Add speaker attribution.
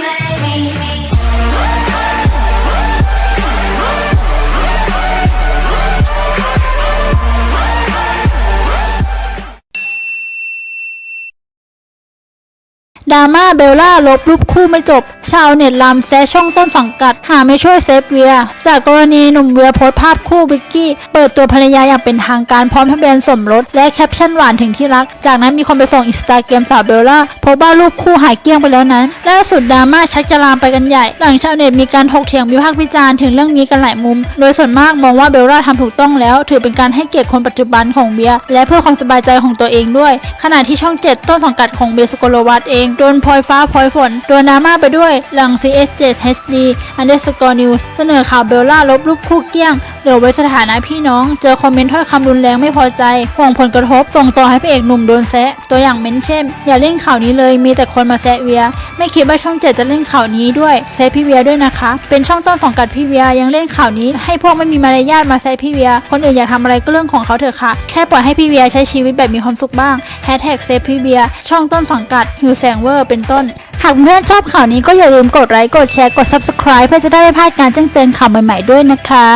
Speaker 1: make me. ดราม่าเบลล่าลบรูปคู่ไม่จบ ชาวเน็ตลามแซช่องต้นสังกัด หาไม่ช่วยเซฟเวีย จากกรณีหนุ่มเวียโพสภาพคู่วิกกี้ เปิดตัวภรรยาอย่างเป็นทางการพร้อมทะเบียนสมรส และแคปชั่นหวานถึงที่รัก จากนั้นมีคนไปส่งอินสตาแกรมสาวเบลล่าพบว่ารูปคู่หายเกลี้ยงไปแล้วนั้นล่าสุดดราม่าชักจะลามไปกันใหญ่ หลังชาวเน็ตมีการถกเถียงวิพากษ์วิจารณ์ถึงเรื่องนี้กันหลายมุม โดยส่วนมากมองว่าเบลล่าทำถูกต้องแล้ว ถือเป็นการให้เกียรติคนปัจจุบันของเบียและเพื่อความสบายใจของตัวเองด้วย ขณะที่ช่อง 7 ต้นสังกัดของเบยร์สโกโลวัตเองโดนพลอยฟ้าพลอยฝน โดนดราม่าไปด้วย หลัง CS7 HD Underscore News เสนอข่าวเบลล่าลบรูปคู่เกลี้ยงเหลือไว้สถานะพี่น้อง เจอคอมเมนต์ถ้อยคำรุนแรงไม่พอใจห่วงผลกระทบ ส่งต่อให้พระเอกหนุ่มโดนแซะ ตัวอย่างเม้นเช่น อย่าเล่นข่าวนี้เลย มีแต่คนมาแซะเวีย ไม่คิดว่าช่องเจ็ดจะเล่นข่าวนี้ด้วยแซะพี่เวียด้วยนะคะ เป็นช่องต้นสังกัดพี่เวียยังเล่นข่าวนี้ ให้พวกไม่มีมารยาทมาแซะพี่เวีย คนอื่นอยากทำอะไรก็เรื่องของเขาเถอะค่ะ แค่ปล่อยให้พี่เวียใช้ชีวิตแบบมีความสุขบ้างแฮชแท็กเซฟพี่เวียช่องต้นสังกัดฮิวแสงเวอร์เป็นต้น หากเพื่อนชอบข่าวนี้ก็อย่าลืมกดไลค์กดแชร์กด subscribe เพื่อจะได้ไม่พลาดการแจ้งเตือนข่าวใหม่ๆด้วยนะคะ